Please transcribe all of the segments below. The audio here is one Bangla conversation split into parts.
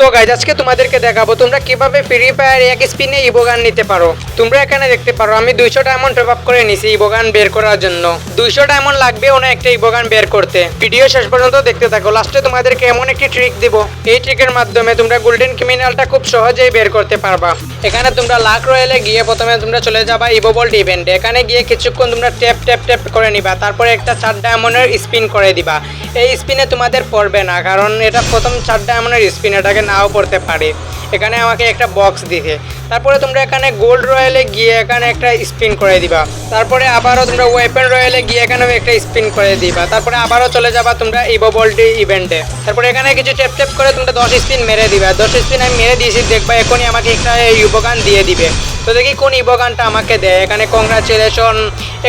তো গাইজ আজকে তোমাদেরকে দেখাবো তোমরা কীভাবে ফ্রি ফায়ার এক স্পিনে ইবোগান নিতে পারো। তোমরা এখানে দেখতে পারো, আমি দুইশো ডায়মন্ড টপ আপ করে নিছি ইবোগান বের করার জন্য। দুইশো ডায়মন্ড লাগবে ওনা একটা ইবোগান বের করতে। ভিডিও শেষ পর্যন্ত দেখতে থাকো। লাস্টে তোমাদেরকে এমন একটি ট্রিক দিব। এই ট্রিকের মাধ্যমে তোমরা গোল্ডেন ক্রিমিনালটা খুব সহজেই বের করতে পারবা। এখানে তোমরা লাখ রয়েলে গিয়ে প্রথমে তোমরা চলে যাবা ইবোবল্ট ইভেন্টে এখানে গিয়ে কিছুক্ষণ তোমরা ট্যাপ ট্যাপ ট্যাপ করে নিবা। তারপরে একটা চার ডায়মন্ডের স্পিন করে দিবা। এই স্পিনে তোমাদের পড়বে না, কারণ এটা প্রথম চার ডায়মন্ডের স্পিন এটাকে নাও পড়তে পারে। এখানে আমাকে একটা বক্স দিতে তারপরে তোমরা এখানে গোল্ড রয়্যালে গিয়ে এখানে একটা স্পিন করে দিবা। তারপরে আবারও তোমরা ওয়েপেন রয়্যালে গিয়ে এখানেও একটা স্পিন করে দিবা। তারপরে আবারও চলে যাবা তোমরা ইবোবল্টি ইভেন্টে তারপরে এখানে কিছু টেপ টেপ করে তোমরা দশ স্পিন মেরে দিবা। দশ স্পিন আমি মেরে দিয়েছি, দেখবা এখনই আমাকে একটা ইউবগান দিয়ে দিবে। তো দেখি কোন ইবোগানটা আমাকে দেয়। এখানে কংগ্রাচুলেশন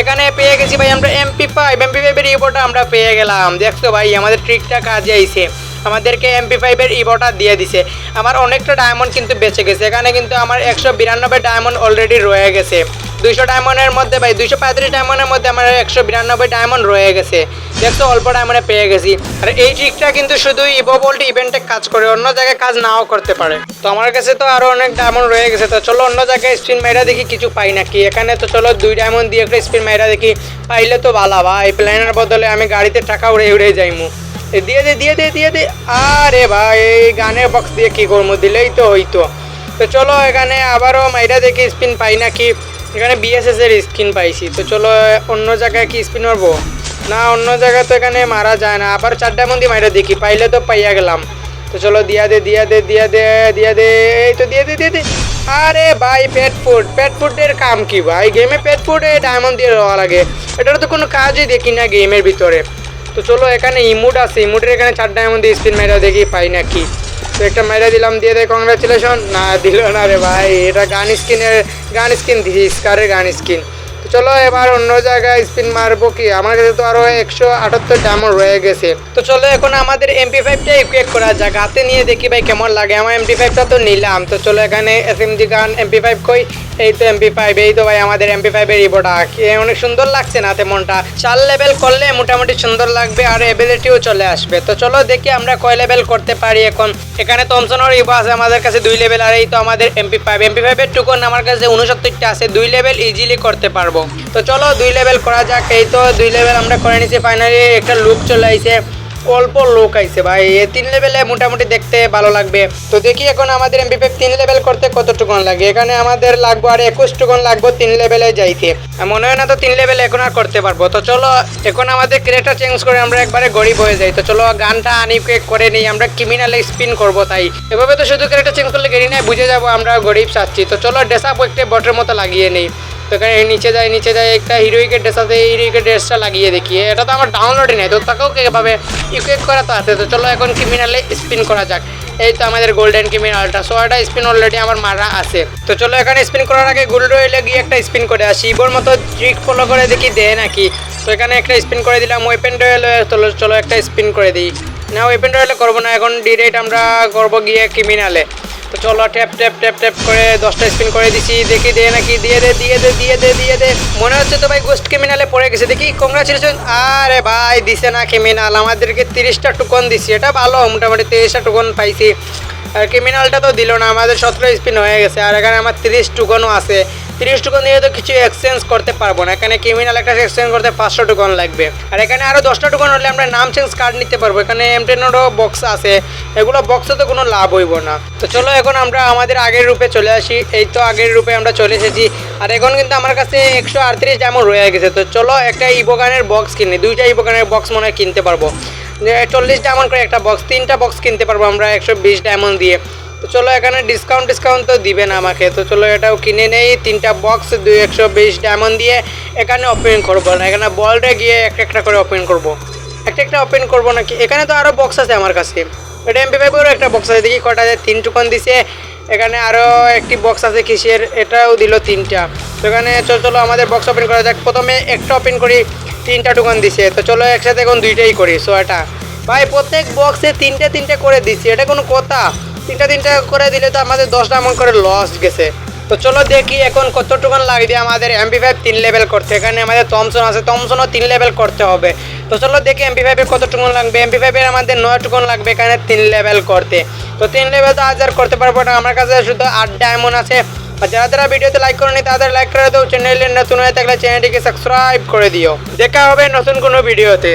এখানে পেয়ে গেছি ভাই আমরা এমপি ফাইভ এমপি ফাইভের ইবোটা আমরা পেয়ে গেলাম। দেখছ ভাই, আমাদের ট্রিকটা কাজে আইছে। আমাদেরকে এমপি ফাইভের ইবোটা দিয়ে দিছে। আমার অনেকটা ডায়মন্ড কিন্তু বেঁচে গেছে। এখানে কিন্তু আমার একশো বিরানব্বই ডায়মন্ড অলরেডি রয়ে গেছে। দুইশো ডায়মন্ডের মধ্যে ভাই, দুইশো পঁয়ত্রিশ ডায়মন্ডের মধ্যে আমার একশো বিরানব্বই ডায়মন্ড রয়ে গেছে। দেখছ, অল্প ডায়মন্ডে পেয়ে গেছি। আর এই ট্রিকটা কিন্তু শুধু ইভো বোল্ট ইভেন্টে কাজ করে, অন্য জায়গায় কাজ নাও করতে পারে। তো আমার কাছে তো আরও অনেক ডায়মন্ড রয়ে গেছে। তো চলো অন্য জায়গায় স্পিন মাইরা দেখি কিছু পাই নাকি। এখানে তো চলো দুই ডায়মন্ড দিয়ে একটা স্পিন মাইরা দেখি। পাইলে তো ভালো ভাই প্ল্যানের বদলে আমি গাড়িতে টাকা উড়ে উড়ে যাইমু। দিয়ে দে দিয়ে দে দিয়ে দে। আরে ভাই, এই গানের বক্স দিয়ে কি করব? দিলেই তো হইতো। তো চলো এখানে আবারও মাইরা দেখি স্পিন পাই নাকি? এখানে বিএসএস এর স্কিন পাইছি। তো চলো অন্য জায়গায় কি স্পিন মারবো? না, অন্য জায়গায় তো এখানে মারা যায় না। আবার চারটা মন্দি মাইরা দেখি, পাইলে তো পাইয়া গেলাম। তো চলো, দিয়া দে দিয়া দে দিয়া দে দিয়া দে। এই তো দিয়ে দে দিয়ে দে। আরে ভাই পেট ফুড পেট ফুডের কাম কি ভাই? গেমে পেট ফুডে ডায়মন্ড দিয়ে দেওয়া লাগে। এটার তো কোনো কাজই দেখি না গেমের ভিতরে। তো চলো এখানে ইমুড আছে, ইমুডের এখানে চার ডায়মন্ড দিয়ে স্পিন মেরা দেখি পাই নাকি। তো একটা মেরা দিলাম, দিয়ে দেয় কংগ্রাচুলেশন না, দিল না রে ভাই, এটা গান স্কিনের গান স্কিন দিছি স্কারের গান স্কিন তো চলো এবার অন্য জায়গায় স্পিন মারবো কি? আমার কাছে তো আরও একশো আটাত্তর ডায়মন্ড রয়ে গেছে। তো চলো এখন আমাদের এমপি ফাইভটা ইকুয়েট করা যাক। হাতে নিয়ে দেখি ভাই কেমন লাগে। আমার এমপি ফাইভটা তো নিলাম। তো চলো এখানে এস এম জি গান এমপি ফাইভ কই? এই তো এমপি ফাইভ এই তো ভাই আমাদের এমপি ফাইভের ইবোটা অনেক সুন্দর লাগছে না তেমনটা চার লেভেল করলে মোটামুটি সুন্দর লাগবে আর এবিলিটিও চলে আসবে। তো চলো দেখি আমরা কয় লেভেল করতে পারি এখন। এখানে থমসনের ইবো আছে আমাদের কাছে দুই লেভেল আর এই তো আমাদের এমপি ফাইভ এমপি ফাইভের টুকন আমার কাছে উনসত্তরটা আছে। দুই লেভেল ইজিলি করতে পারব। তো চলো দুই লেভেল করা যাক। এই তো দুই লেভেল আমরা করে নিছি। ফাইনালি একটা লুক চলে আইছে। অল্প লোক আইছে ভাই। তিন লেভেলে মোটামুটি দেখতে ভালো লাগবে। তো দেখি এখন আমাদের ফাইভ তিন লেভেল করতে কতটুকুন লাগে। এখানে আমাদের লাগবো আর একুশ টুকুন লাগবে তিন লেভেলে যাইতে। মনে হয় না তো তিন লেভেলে এখন আর করতে পারব। তো চলো এখন আমাদের ক্রেটার চেঞ্জ করে আমরা একবারে গরিব হয়ে যাই। তো চলো গানটা আনি করে নিই। আমরা ক্রিমিনালে স্পিন করব তাই। এভাবে তো শুধু ক্রেটার চেঞ্জ করলে গেরি নাই, বুঝে যাব আমরা গরিব চাচ্ছি তো চলো ড্রেস আপ একটা বটের মতো লাগিয়ে নেই। তো এখানে নিচে যায় নিচে যায়, একটা হিরোইকের ড্রেস আছে হিরোইকের ড্রেসটা লাগিয়ে দেখি। এটা তো আমার ডাউনলোডই নেই, তো তাকেও কীভাবে ইকুয়েট করা তো আছে। তো চলো এখন ক্রিমিনালে স্পিন করা যাক। এই তো আমাদের গোল্ডেন ক্রিমিনালটা সো একটা স্পিন অলরেডি আমার মারা আছে। তো চলো এখানে স্পিন করার আগে গোল্ড রয়েলে গিয়ে একটা স্পিন করে আসি। ইবোর মতো ট্রিক ফলো করে দেখি, দেয় নাকি? তো এখানে একটা স্পিন করে দিলাম ওয়েপেন রয়েলে চলো চলো একটা স্পিন করে দিই। না ওয়েপেন রয়েলে করব না, এখন ডিরেক্ট আমরা করব গিয়ে ক্রিমিনালে তো চলো ট্যাপ ট্যাপ ট্যাপ ট্যাপ করে দশটা স্পিন করে দিছি। দেখি দে নাকি, দিয়ে দে দিয়ে দে দিয়ে দে দিয়ে দে। মনে হচ্ছে তো ভাই গোস্ট ক্রিমিনালে পড়ে গেছে। দেখি কংগ্রাচুলেশন আরে ভাই, দিছে না ক্রিমিনাল আমাদেরকে তিরিশটা টুকন দিছি। এটা ভালো, মোটামুটি তিরিশটা টুকন পাইছি। আর ক্রিমিনালটা তো দিল না, আমাদের সতেরো স্পিন হয়ে গেছে। আর এখানে আমার তিরিশ টুকনও আছে। তিরিশ টুকন দিয়ে তো কিছু এক্সচেঞ্জ করতে পারব না। এখানে ক্রিমিনাল একটা এক্সচেঞ্জ করতে পাঁচশো টুকন লাগবে। আর এখানে আরও দশটা টুকন হলে আমরা নাম চেঞ্জ কার্ড নিতে পারব। এখানে এমটেনেরও বক্স আছে। এগুলো বক্সে তো কোনো লাভ হইব না। তো চলো এখন আমরা আমাদের আগের রূপে চলে আসি। এই তো আগের রূপে আমরা চলে এসেছি। আর এখন কিন্তু আমার কাছে একশো আটত্রিশ যেমন রয়ে গেছে। তো চলো একটা ইবোগানের বক্স কিনি। দুইটা ইবোগানের বক্স মনে হয় কিনতে পারব। চল্লিশ ডায়মন্ড করে একটা বক্স তিনটা বক্স কিনতে পারব আমরা একশো বিশ ডায়মন্ড দিয়ে। তো চলো এখানে ডিসকাউন্ট ডিসকাউন্ট তো দিবে না আমাকে। তো চলো এটাও কিনে নেই। তিনটা বক্স দুই একশো বিশ ডায়মন্ড দিয়ে এখানে ওপেন করব। না এখানে বলটা গিয়ে একটা একটা করে ওপেন করব। একটা একটা ওপেন করব নাকি? এখানে তো আরও বক্স আছে আমার কাছে। এটা এমপি ফাইভেরও একটা বক্স আছে। দেখি কটা আছে তিন টুকন দিছে। এখানে আরও একটি বক্স আছে কিসের? এটাও দিল তিনটা। তো এখানে চলো চলো আমাদের বক্স ওপেন করা যাক। প্রথমে একটা ওপেন করি, তিনটা টুকন দিছে। তো চলো একসাথে এখন দুইটাই করি। সো এটা। ভাই, প্রত্যেক বক্সে তিনটে তিনটে করে দিচ্ছি। এটা কোনো কথা। তিনটা তিনটা করে দিলে তো আমাদের দশটা ডায়মন্ড করে লস গেছে। তো চলো দেখি এখন কতটুকুন লাগবে আমাদের এমপি ফাইভ তিন লেভেল করতে। এখানে আমাদের থমসন আছে থমসনও তিন লেভেল করতে হবে। তো চলো দেখি এমপি ফাইভের কত টুকুন লাগবে। এমপি ফাইভের আমাদের নয় টুকুন লাগবে এখানে তিন লেভেল করতে। তো তিন লেভেল তো আজ আর করতে পারব না। আমার কাছে শুধু আট ডায়মন্ড আছে। আর যারা যারা ভিডিওতে লাইক করেনি, তাদের লাইক করে দাও। চ্যানেলে নতুন হয়ে থাকলে চ্যানেলটিকে সাবস্ক্রাইব করে দিও। দেখা হবে নতুন কোনো ভিডিওতে।